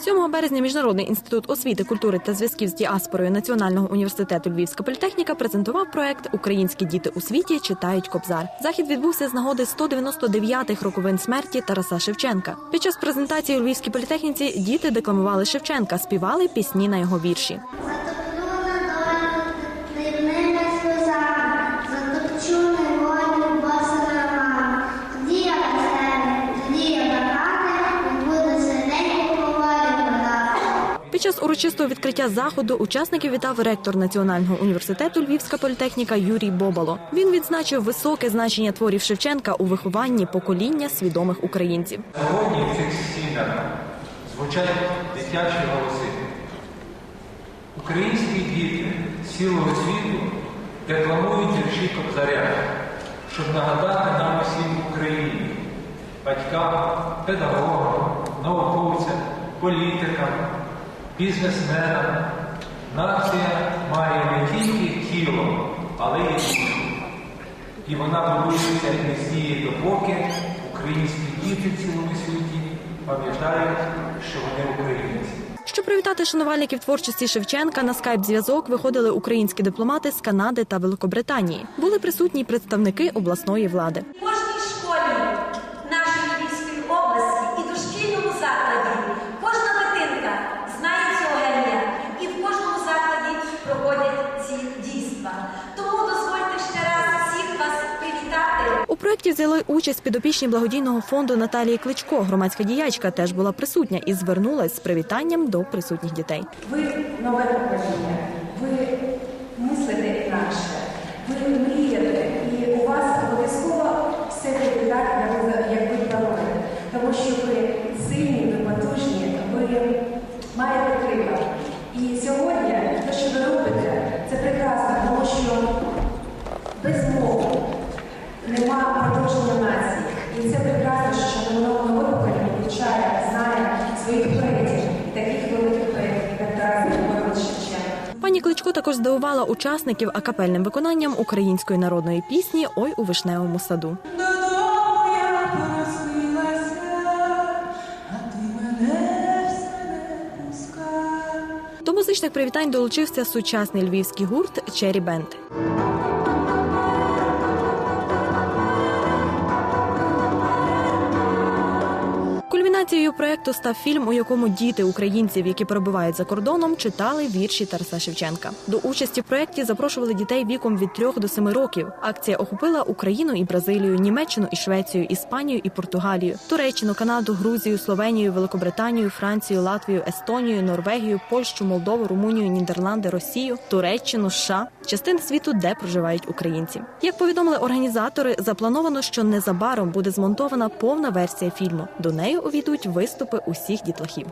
7 березня Міжнародний інститут освіти, культури та зв'язків з діаспорою Національного університету Львівська політехніка презентував проект Українські діти у світі читають Кобзар. Захід відбувся з нагоди 199-х роковин смерті Тараса Шевченка. Під час презентації у Львівській політехніці діти декламували Шевченка, співали пісні на його вірші. Під час урочистого відкриття заходу учасників вітав ректор Національного університету Львівська політехніка Юрій Бобало. Він відзначив високе значення творів Шевченка у вихованні покоління свідомих українців. Сьогодні в цих стінах звучать дитячі голоси. Українські діти цілого світу декламують вірші Кобзаря, щоб нагадати нам усім Україні, батькам, педагогам, науковцям, політикам, бізнесменам. Нація має не тільки тіло, але й душу. І вона будується не зніє допоки українські діти в цілому світі пам'ятають, що вони українці. Щоб привітати шанувальників творчості Шевченка, на скайп-зв'язок виходили українські дипломати з Канади та Великобританії. Були присутні представники обласної влади. Проєкті взяли участь підопічні благодійного фонду Наталії Кличко. Громадська діячка теж була присутня і звернулась з привітанням до присутніх дітей. Ви нове покоління, ви мислите інакше, ви мрієте, і у вас обов'язково все буде так, як ви, плануєте. Тому що ви сильні, ви потужні, ви маєте крила. І сьогодні те, що ви робите, це прекрасно, тому що без мови нема продовження нації. І це прекрасно, що воно нове покоління вивчає, знає своїх предків, таких великих предків, як Тарас Григорович Шевченко. Пані Кличко також здивувала учасників акапельним виконанням української народної пісні Ой у вишневому саду. До музичних привітань долучився сучасний львівський гурт Чері Бенд. Кульмінацією проекту став фільм, у якому діти українців, які перебувають за кордоном, читали вірші Тараса Шевченка. До участі в проекті запрошували дітей віком від 3 до 7 років. Акція охопила Україну і Бразилію, Німеччину і Швецію, Іспанію і Португалію, Туреччину, Канаду, Грузію, Словенію, Великобританію, Францію, Латвію, Естонію, Норвегію, Польщу, Молдову, Румунію, Нідерланди, Росію, Туреччину, США, частини світу, де проживають українці. Як повідомили організатори, заплановано, що незабаром буде змонтована повна версія фільму. До неї увійдуть виступи усіх дітлахів.